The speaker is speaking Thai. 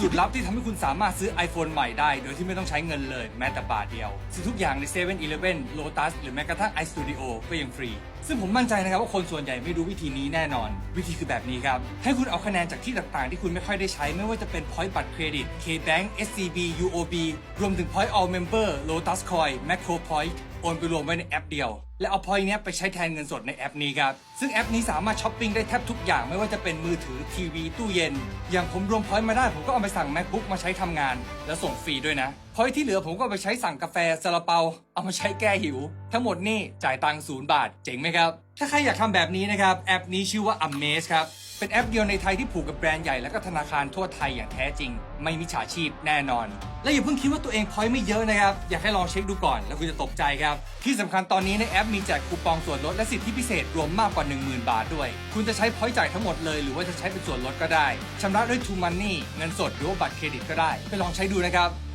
สูตรลับที่ทำให้คุณสามารถซื้อ iPhone ใหม่ได้ โดยที่ไม่ต้องใช้เงินเลยแม้แต่บาทเดียว ซื้อทุกอย่างใน7 e เ e ่ e อ Lotus หรือแม้กระทั่ง iStudio ก็ยังฟรี ซึ่งผมมั่นใจนะครับว่าคนส่วนใหญ่ไม่รู้วิธีนี้แน่นอน วิธีคือแบบนี้ครับ ให้คุณเอาคะแนนจากที่ต่างๆ ที่คุณไม่ค่อยได้ใช้ไม่ว่าจะเป็น Point บัตรเครดิต KBank SCB UOB รวมถึง Point All Member Lotus Coin Macro Point นไปรวมไว้ในแอปเดียว และเอา point เนี้ไปใช้แทนเงินสดในแอปนี้ครับ ซึ่งแอปนี้สามารถช้อปปิ้งได้แทบทุกอย่างไม่ว่าจะเป็นมือถือทีวีตู้เย็น อย่างผมรวม point มาได้ผมก็เอาไปสั่ง macbook มาใช้ทำงาน แล้วส่งฟรีด้วยนะ point ที่เหลือผมก็ไปใช้สั่งกาแฟซาลาเปา เอามาใช้แก้หิว ทั้งหมดนี่จ่ายตังค์ศูนย์บาทเจ๋งไหมครับถ้าใครอยากทำแบบนี้นะครับแอปนี้ชื่อว่า Amaze ครับเป็นแอปเดียวในไทยที่ผูกกับแบรนด์ใหญ่และก็ธนาคารทั่วไทยอย่างแท้จริง ไม่มิจฉาชีพแน่นอน และอย่าเพิ่งคิดว่าตัวเองพอยต์ไม่เยอะนะครับ อยากให้ลองเช็คดูก่อนแล้วคุณจะตกใจครับ ที่สำคัญตอนนี้ในแอปมีแจกคูปองส่วนลดและสิทธิพิเศษรวมมากกว่า 10,000 บาทด้วย คุณจะใช้พอยต์จ่ายทั้งหมดเลย หรือว่าจะใช้เป็นส่วนลดก็ได้ชำระด้วย True Money เงินสดหรือว่าบัตรเครดิตก็ได้ ไปลองใช้ดูนะครับ